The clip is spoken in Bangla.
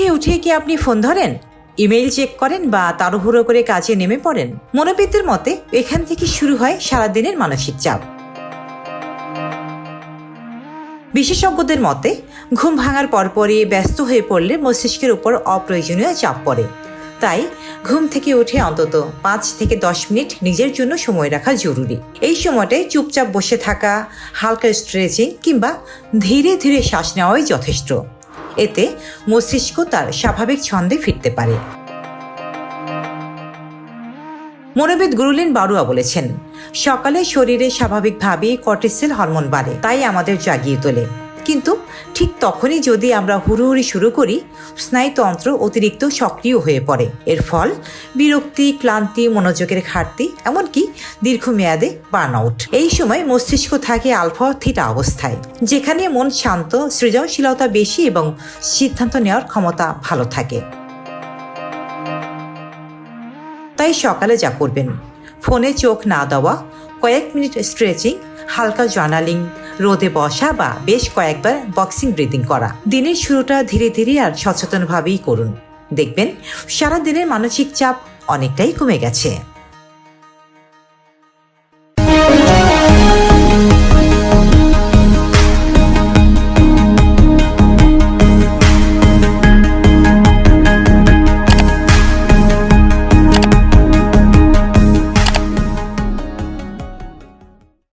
থেকে উঠে কি আপনি ফোন ধরেন? ইমেইল চেক করেন বা তাড়াহুড়ো করে কাজে নেমে পড়েন? মনোবিদদের মতে, এখান থেকে শুরু হয় সারাদিনের মানসিক চাপ। বিশেষজ্ঞদের মতে, ঘুম ভাঙার পরপরই ব্যস্ত হয়ে পড়লে মস্তিষ্কের উপর অপ্রয়োজনীয় চাপ পড়ে। তাই, ঘুম থেকে উঠে অন্তত পাঁচ থেকে দশ মিনিট নিজের জন্য সময় রাখা জরুরি। এই সময়টায় চুপচাপ বসে থাকা, হালকা স্ট্রেচিং কিংবা ধীরে ধীরে শ্বাস নেওয়াই যথেষ্ট। এতে মস্তিষ্ক তার স্বাভাবিক ছন্দে ফিরতে পারে। মনোবিদ গুরুলিন বারুয়া বলেছেন, সকালে শরীরে স্বাভাবিকভাবেই কর্টিসেল হরমোন বাড়ে, তাই আমাদের জাগিয়ে তোলে। কিন্তু ঠিক তখনই যদি আমরা হুড়োহুড়ি শুরু করি, স্নায়ুতন্ত্র অতিরিক্ত সক্রিয় হয়ে পড়ে। এর ফল বিরক্তি, ক্লান্তি, মনোযোগের ঘাটতি, এমনকি দীর্ঘমেয়াদে বার্ন আউট এই সময় মস্তিষ্ক থাকে আলফা থিটা অবস্থায়, যেখানে মন শান্ত, সৃজনশীলতা বেশি এবং সিদ্ধান্ত নেওয়ার ক্ষমতা ভালো থাকে। তাই সকালে যা করবেন, ফোনে চোখ না দেওয়া, কয়েক মিনিট স্ট্রেচিং হালকা জার্নালিং রোদে বসা বা বেশ কয়েকবার বক্সিং, ব্রিদিং করা। দিনের শুরুটা ধীরে ধীরে আর সচেতনভাবেই করুন। দেখবেন সারা দিনের মানসিক চাপ অনেকটাই কমে গেছে।